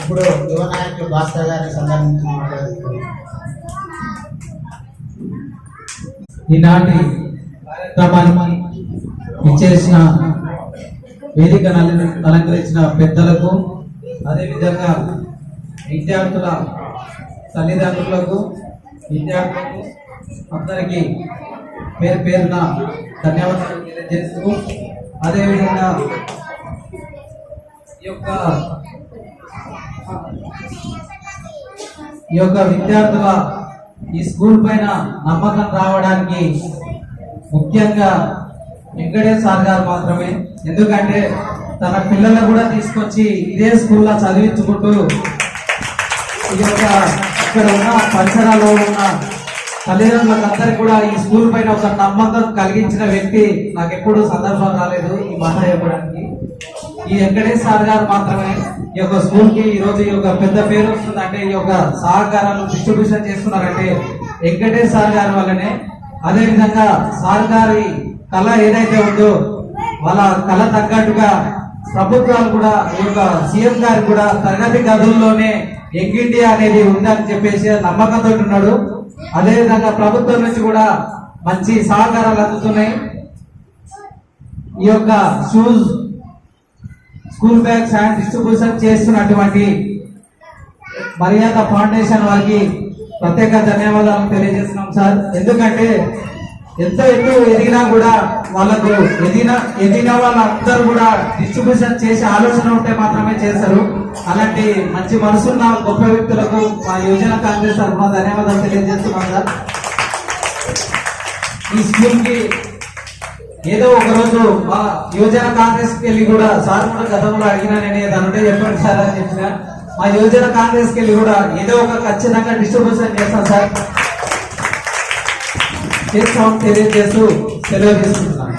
ఇప్పుడు యువనాయకులు భాస్కర్ గారిని సందర్శించి మాట్లాడుతున్నారు ఈనాటి కార్యక్రమాన్ని ఇచ్చేసిన వేదికను అల- అలంకరించిన పెద్దలకు అదేవిధంగా విద్యార్థుల తల్లిదండ్రులకు విద్యార్థులకు అందరికీ పేరు పేరున ధన్యవాదాలు తెలియజేస్తూ అదేవిధంగా ఈ యొక్క ఈ యొక్క విద్యార్థుల ఈ స్కూల్ పైన నమ్మకం రావడానికి ముఖ్యంగా వెంకటేష్ సార్ గారు మాత్రమే. ఎందుకంటే తన పిల్లలను కూడా తీసుకొచ్చి ఇదే స్కూల్లో చదివించుకుంటూ ఈ యొక్క ఇక్కడ ఉన్న పరిసరాల్లో ఉన్న తల్లిదండ్రులందరికీ కూడా ఈ స్కూల్ పైన ఒక నమ్మకం కలిగించిన వ్యక్తి నాకు ఎప్పుడూ సందర్భం రాలేదు ఈ మాట చెప్పడానికి ఈ వెంకటేష్ సార్ గారు మాత్రమే ఈ యొక్క స్కూల్కి ఈ రోజు ఈ యొక్క పెద్ద పేరు వస్తుందంటే ఈ యొక్క సహకారాలు డిస్ట్రిబ్యూషన్ చేస్తున్నారంటే వెంకటేష్ సార్ గారి వల్లనే. అదే విధంగా సార్ గారి కళ ఏదైతే ఉందో వాళ్ళ కళ తగ్గట్టుగా ప్రభుత్వాలు కూడా ఈ యొక్క సీఎం గారు కూడా తరగతి గదుల్లోనే యంగ్ ఇండియా అనేది ఉందని చెప్పేసి నమ్మకంతో ఉన్నాడు. అదేవిధంగా ప్రభుత్వం నుంచి కూడా మంచి సహకారాలు అందుతున్నాయి. ఈ యొక్క shoes school bags and distribution చేస్తున్నటువంటి మర్యాద ఫౌండేషన్ వారికి ప్రత్యేక ధన్యవాదాలు తెలియజేస్తున్నాం సార్. ఎందుకంటే ఎంత ఎత్తు ఎదిగినా కూడా వాళ్ళకు ఎదిగిన ఎదిగిన వాళ్ళందరూ కూడా డిస్ట్రిబ్యూషన్ చేసే ఆలోచన ఉంటే మాత్రమే చేస్తారు. అలాంటి మంచి మనసున్న గొప్ప వ్యక్తులకు మా యువజన కాంగ్రెస్ తరఫున ధన్యవాదాలు తెలియజేస్తున్నాం సార్. ఈ స్కూల్కి ఏదో ఒక రోజు యువజన కాంగ్రెస్కి వెళ్ళి కూడా సార్ కూడా గతంలో అడిగినా నేను ఏదనుంటే చెప్పండి సార్ అని చెప్పిన. మా యువజన కాంగ్రెస్ కెళ్ళి కూడా ఏదో ఒక ఖచ్చితంగా డిస్ట్రిబ్యూషన్ చేస్తాం సార్. చేస్తాం తెలియజేస్తూ సెలవు తీసుకుంటున్నాను.